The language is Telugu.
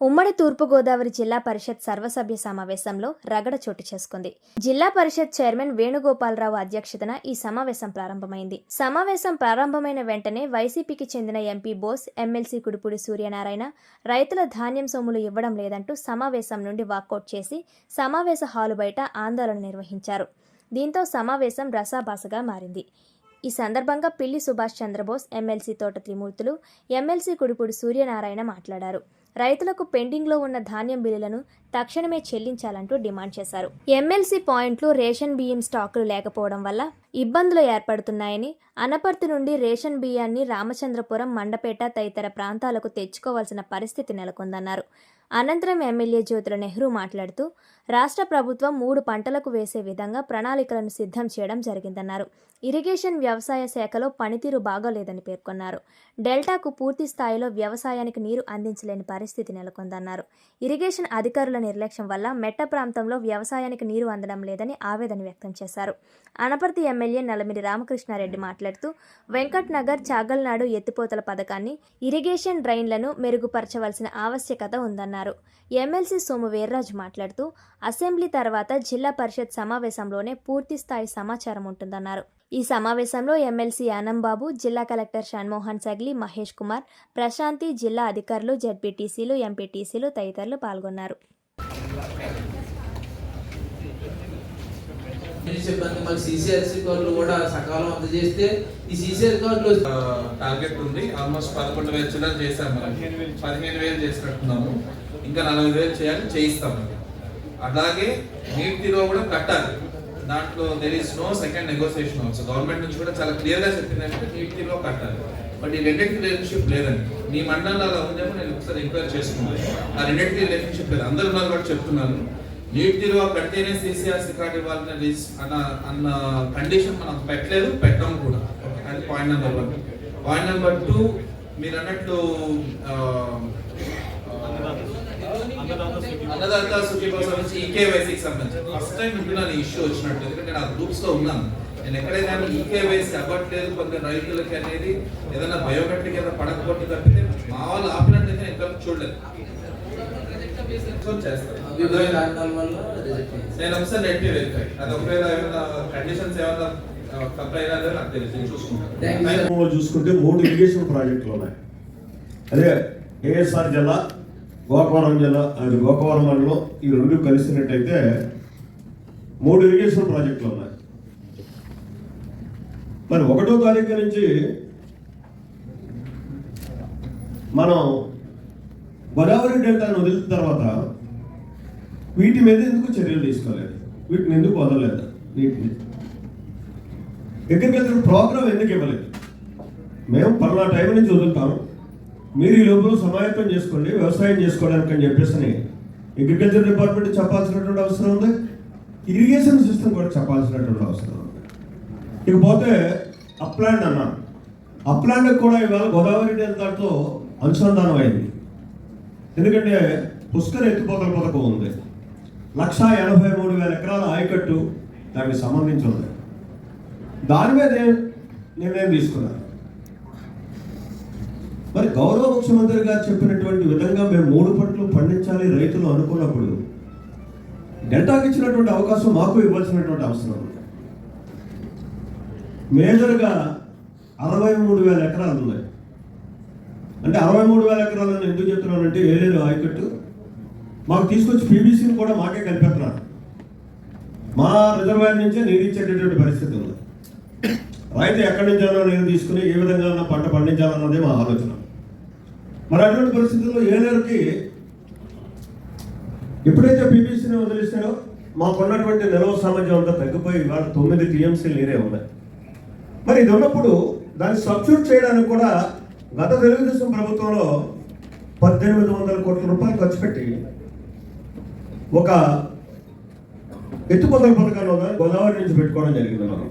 ఉమ్మడి తూర్పుగోదావరి జిల్లా పరిషత్ సర్వసభ్య సమావేశంలో రగడ చోటు చేసుకుంది. జిల్లా పరిషత్ చైర్మన్ వేణుగోపాలరావు అధ్యక్షతన ఈ సమావేశం ప్రారంభమైంది. సమావేశం ప్రారంభమైన వెంటనే వైసీపీకి చెందిన ఎంపీ బోస్ ఎమ్మెల్సీ కుడిపూడి సూర్యనారాయణ రైతుల ధాన్యం సొమ్ములు ఇవ్వడం లేదంటూ సమావేశం నుండి వాకౌట్ చేసి సమావేశ హాలు బయట ఆందోళన నిర్వహించారు. దీంతో సమావేశం రసాభాసగా మారింది. ఈ సందర్భంగా పిల్లి సుభాష్ చంద్రబోస్ ఎమ్మెల్సీ తోట త్రిమూర్తులు ఎమ్మెల్సీ కుడిపూడి సూర్యనారాయణ మాట్లాడారు. రైతులకు పెండింగ్లో ఉన్న ధాన్యం బిల్లులను తక్షణమే చెల్లించాలంటూ డిమాండ్ చేశారు. ఎమ్మెల్సీ పాయింట్లు రేషన్ బియ్యం స్టాకులు లేకపోవడం వల్ల ఇబ్బందులు ఏర్పడుతున్నాయని అనపర్తి నుండి రేషన్ బియ్యాన్ని రామచంద్రపురం మండపేట తదితర ప్రాంతాలకు తెచ్చుకోవాల్సిన పరిస్థితి నెలకొందన్నారు. అనంతరం ఎమ్మెల్యే జ్యోతుల నెహ్రూ మాట్లాడుతూ రాష్ట్ర ప్రభుత్వం మూడు పంటలకు వేసే విధంగా ప్రణాళికలను సిద్ధం చేయడం జరిగిందన్నారు. ఇరిగేషన్ వ్యవసాయ శాఖలో పనితీరు బాగోలేదని పేర్కొన్నారు. డెల్టాకు పూర్తి స్థాయిలో వ్యవసాయానికి నీరు అందించలేని పరిస్థితి నెలకొందన్నారు. ఇరిగేషన్ అధికారుల నిర్లక్ష్యం వల్ల మెట్ట ప్రాంతంలో వ్యవసాయానికి నీరు అందడం లేదని ఆవేదన వ్యక్తం చేశారు. అనపర్తి ఎమ్మెల్యే నలమిరి రామకృష్ణారెడ్డి మాట్లాడుతూ వెంకట్ నగర్ చాగల్నాడు ఎత్తిపోతల పథకాన్ని ఇరిగేషన్ డ్రైన్లను మెరుగుపరచవలసిన ఆవశ్యకత ఉందన్నారు. ఎమ్మెల్సీ సోము వీర్రాజు మాట్లాడుతూ అసెంబ్లీ తర్వాత జిల్లా పరిషత్ సమావేశంలోనే పూర్తి స్థాయి సమాచారం ఉంటుందన్నారు. ఈ సమావేశంలో ఎమ్మెల్సీ ఆనంబాబు జిల్లా కలెక్టర్ షణ్మోహన్ సగ్లి మహేష్ కుమార్ ప్రశాంతి జిల్లా అధికారులు జడ్పీటీసీలు ఎంపీటీసీలు తదితరులు పాల్గొన్నారు. సిబ్బంది మాకు సీసీఆర్సీ కార్డులు కూడా సకాలం అందజేస్తే ఈ సీసీఆర్ కార్డులు టార్గెట్ ఉంది. ఆల్మోస్ట్ పదకొండు వేలు చిల్లర చేసాం మనం. పదిహేను వేలు. చేసినట్టున్నాము. ఇంకా నలభై వేలు చేయాలి చేయిస్తాం. అలాగే నీటిలో కూడా కట్టాలి. దాంట్లో there is no second negotiation also government నుంచి కూడా చాలా క్లియర్గా చెప్పిందంటే నీటిలో కట్టాలి. బట్ ఈ రెండింటికి రిలేషన్షిప్ లేదండి. మీ మండలంలో అలా ఉందేమో నేను ఒకసారి ఎంక్వైరీ చేసుకున్నాను ఆ రెండింటికి రిలేషన్షిప్ లేదు. అందరూ ఉన్నారు కూడా చెప్తున్నాను. నీట్ నిల్వ కడితేనే సీసీఆర్ కార్డు ఇవ్వాలన్న అన్న అన్న కండిషన్ మనం పెట్టలేదు పెట్టడం కూడా. అది point number one point number two మీరు అన్నట్లు అన్నదాత సుఖీభాసం నుంచి ఈకేవైసీకి సంబంధించి. ఫస్ట్ టైం వింటున్నాను ఈ ఇష్యూ వచ్చినట్టు. ఎందుకంటే నేను ఆ గ్రూప్స్లో ఉన్నాను. నేను ఎక్కడైనా ఈకేవైసీ అవ్వట్లేదు కొంత రైతులకి అనేది ఏదైనా బయోమెట్రిక్ ఏదైనా పడకపోతే తప్పితే మా వాళ్ళు ఆపినట్టయితే నేను ఎక్కడ చూడలేదు నేను ఒకసారి నెట్ అది ఒకవేళ ఏమైనా కండిషన్స్ ఏమైనా sir. కుటుంబంలో చూసుకుంటే మూడు ఇరిగేషన్ ప్రాజెక్టులు ఉన్నాయి. అదే ఏఎస్ఆర్ జిల్లా గోకవరం జిల్లా అది గోకవరం మండలం ఈ రెండు కలిసినట్టయితే మూడు ఇరిగేషన్ ప్రాజెక్టులు ఉన్నాయి. మరి ఒకటో తారీఖు నుంచి మనం గోదావరి డెల్టాను వదిలిన తర్వాత వీటి మీద ఎందుకు చర్యలు తీసుకోలేదు? వీటిని ఎందుకు వదలలేదు? వీటిని అగ్రికల్చర్ ప్రోగ్రామ్ ఎందుకు ఇవ్వలేదు? మేము పలానా టైం నుంచి వదులుతాము మీరు ఈ లోపల సమాయత్తం చేసుకోండి వ్యవసాయం చేసుకోవడానికి అని చెప్పేసి అగ్రికల్చర్ డిపార్ట్మెంట్ చెప్పాల్సినటువంటి అవసరం ఉంది. ఇరిగేషన్ సిస్టమ్ కూడా చెప్పాల్సినటువంటి అవసరం ఉంది. ఇకపోతే అప్లాండ్ అన్నాను అప్లాండ్కి కూడా ఇవాళ గోదావరి దాంతో అనుసంధానం అయింది. ఎందుకంటే పుష్కర ఎత్తిపోతల పథకం ఉంది. లక్షా ఎనభై మూడు వేల ఎకరాల ఆయకట్టు దానికి సంబంధించి ఉంది దాని మీద నిర్ణయం తీసుకున్నారు? మరి గౌరవ ముఖ్యమంత్రి గారు చెప్పినటువంటి విధంగా మేము మూడు పంటలు పండించాలి రైతులు అనుకున్నప్పుడు డెల్టాకి ఇచ్చినటువంటి అవకాశం మాకు ఇవ్వాల్సినటువంటి అవసరం ఉంది. మేజర్గా అరవై మూడు వేల ఎకరాలు ఉన్నాయి. అంటే అరవై మూడు వేల ఎకరాలను ఎందుకు చెప్తున్నానంటే ఏలేరు ఆయకట్టు మాకు తీసుకొచ్చి పీబీసీని కూడా మాకే కలిపేస్తున్నారు మా రిజర్వాయర్ నుంచే నీరు ఇచ్చేటటువంటి పరిస్థితి ఉంది రైతు ఎక్కడి నుంచైనా నీరు తీసుకుని ఏ విధంగా పంట పండించాలన్నదే మా ఆలోచన. మరి అటువంటి పరిస్థితుల్లో ఏలేరుకి ఎప్పుడైతే పీబీసీని వదిలిస్తారో మాకున్నటువంటి నిల్వ సామర్థ్యం అంతా తగ్గిపోయి ఇవాళ తొమ్మిది టీఎంసీలు నీరే ఉన్నాయి. మరి ఇది ఉన్నప్పుడు దాన్ని సబ్స్టిట్యూట్ చేయడానికి కూడా గత తెలుగుదేశం ప్రభుత్వంలో పద్దెనిమిది వందల కోట్ల రూపాయలు ఖర్చు పెట్టి ఒక ఎత్తుపోతల పథకాల్లో గోదావరి నుంచి పెట్టుకోవడం జరిగింది మనం